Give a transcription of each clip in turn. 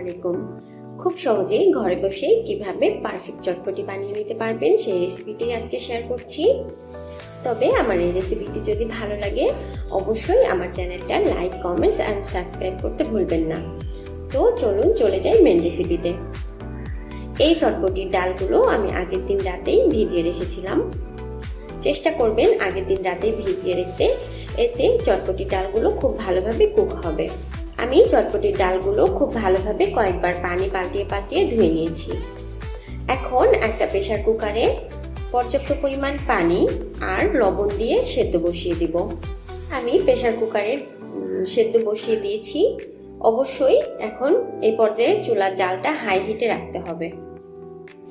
আলাইকুম। খুব সহজেই ঘরে বসে কীভাবে পারফেক্ট চটপটি বানিয়ে নিতে পারবেন সেই রেসিপিটি আজকে শেয়ার করছি। তবে আমার এই রেসিপিটি যদি ভালো লাগে, অবশ্যই আমার চ্যানেলটা লাইক কমেন্টস অ্যান্ড সাবস্ক্রাইব করতে ভুলবেন না। তো চলুন চলে যাই মেন রেসিপিতে এই চটপটির ডালগুলো আমি আগের দিন রাতেই ভিজিয়ে রেখেছিলাম। চেষ্টা করবেন আগের দিন রাতেই ভিজিয়ে রাখতে এতে চটপটি ডালগুলো খুব ভালোভাবে কুক হবে। আমি চটপটির ডালগুলো খুব ভালোভাবে কয়েকবার পানি পাল্টিয়ে পাল্টিয়ে ধুয়ে নিয়েছি। এখন একটা প্রেশার কুকারে পর্যাপ্ত পরিমাণ পানি আর লবণ দিয়ে সেদ্ধ বসিয়ে দিব। আমি প্রেশার কুকারে সেদ্ধ বসিয়ে দিয়েছি। অবশ্যই এখন এই পর্যায়ে চুলার জালটা হাই হিটে রাখতে হবে।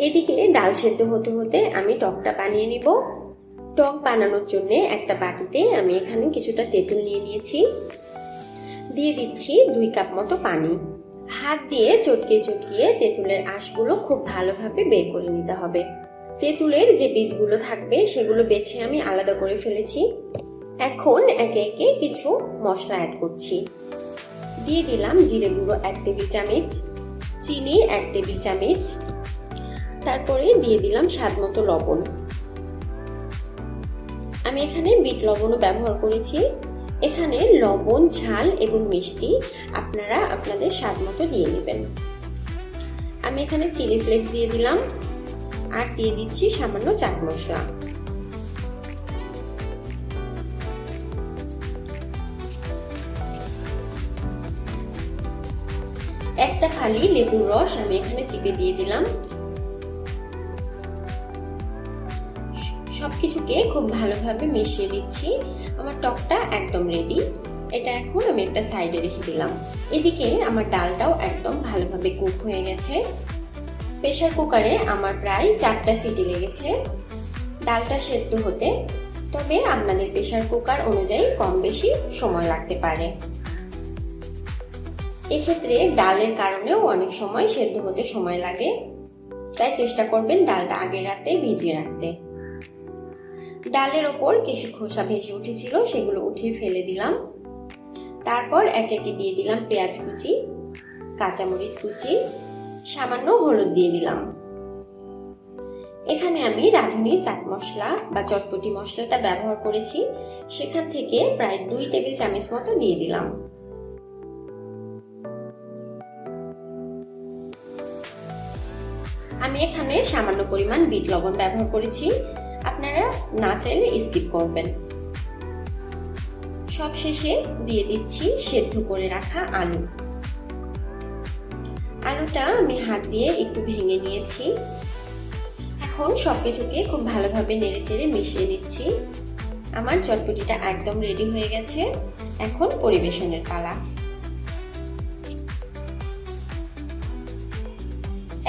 এদিকে ডাল সেদ্ধ হতে হতে আমি টকটা বানিয়ে নিব। টক বানানোর জন্য একটা বাটিতে আমি এখানে কিছুটা তেঁতুল নিয়ে নিয়েছি। দিয়ে দিচ্ছি দুই কাপ মতো পানি। হাত দিয়ে চটকিয়ে চটকিয়ে তেঁতুলের আঁশগুলো খুব ভালোভাবে বের করে নিতে হবে। তেঁতুলের যে বীজগুলো থাকবে, সেগুলো বেছে আমি আলাদা করে ফেলেছি। এখন একে একে কিছু মশলা অ্যাড করছি। দিয়ে দিলাম জিরে গুঁড়ো এক টেবিল চামচ, চিনি এক টেবিল চামচ, তারপরে দিয়ে দিলাম স্বাদ মতো লবণ। আমি এখানে বিট লবণও ব্যবহার করেছি। এখানে লবণ, ঝাল এবং মিষ্টি আপনারা আপনাদের স্বাদ মতো দিয়ে নেবেন। আমি এখানে চিলি ফ্লেক্স দিয়ে দিলাম আর দিয়ে দিচ্ছি সামান্য চাট মশলা। একটা খালি লেবুর রস আমি এখানে চিপে দিয়ে দিলাম। সবকিছুকে খুব ভালোভাবে মিশিয়ে দিচ্ছি। আমার টকটা একদম রেডি এটা এখন আমি একটা সাইডে রেখে দিলাম। এদিকে আমার ডালটাও একদম ভালোভাবে কুক হয়ে গেছে। প্রেশার কুকারে আমার প্রায় চারটা সিটি লেগেছে। ডালটা সেদ্ধ হতে তবে আপনাদের প্রেশার কুকার অনুযায়ী কম বেশি সময় লাগতে পারে। এক্ষেত্রে ডালের কারণেও অনেক সময় সেদ্ধ হতে সময় লাগে। তাই চেষ্টা করবেন ডালটা আগের রাতে ভিজিয়ে রাখতে। ডালের ওপর কিছু খোসা ভেসে উঠেছিল, সেগুলো উঠিয়ে ফেলে দিলাম। তারপর এক একে দিয়ে দিলাম পেঁয়াজ কুচি, কাঁচামরিচ কুচি, সামান্য হলুদ দিয়ে দিলাম। এখানে আমি রাঁধুনি চাট মশলা বা চটপটি মশলাটা ব্যবহার করেছি। সেখান থেকে প্রায় দুই টেবিল চামচ মতো দিয়ে দিলাম। আমি এখানে সামান্য পরিমাণ বিট লবণ ব্যবহার করেছি। আপনারা না চাইলে স্কিপ করবেন। সব শেষে দিয়ে দিচ্ছি সেদ্ধ করে রাখা আলু। আলুটা আমি হাত দিয়ে একটু ভেঙে নিয়েছি। এখন সবকিছুকে খুব ভালোভাবে নেড়ে চেড়ে মিশিয়ে নিচ্ছি। আমার চটপটিটা একদম রেডি হয়ে গেছে। এখন পরিবেশনের পালা।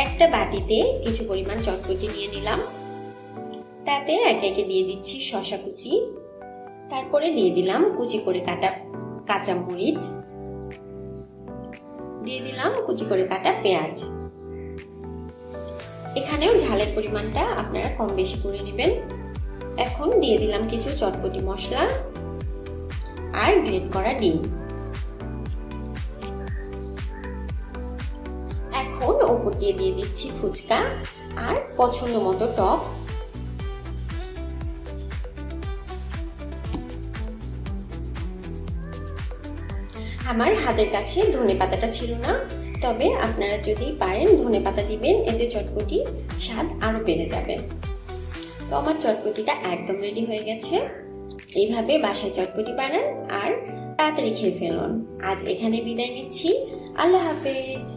একটা বাটিতে কিছু পরিমাণ চটপটি নিয়ে নিলাম। তাতে একে একে দিয়ে দিচ্ছি শশা কুচি। তারপরে দিয়ে দিলাম কুচি করে কাটা কাঁচা মরিচ। দিয়ে দিলাম কুচি করে কাটা পেঁয়াজ। এখানেও ঝালের পরিমাণটা আপনারা কম বেশি করে নেবেন। এখন দিয়ে দিলাম কিছু চটপটি মশলা আর গ্রেট করা ডিম। এখন ওপর দিয়ে দিয়ে দিচ্ছি ফুচকা আর পছন্দ মতো টক। আমার হাতের কাছে ধনে পাতাটা ছিল না। তবে আপনারা যদি পারেন ধনে পাতা দিবেন, এতে চটপটি স্বাদ আরও বেড়ে যাবে। তো আমার চটপটিটা একদম রেডি হয়ে গেছে। এইভাবে বাসায় চটপটি বানান আর তাড়াতাড়ি খেয়ে ফেলুন। আজ এখানে বিদায় নিচ্ছি। আল্লাহ হাফেজ।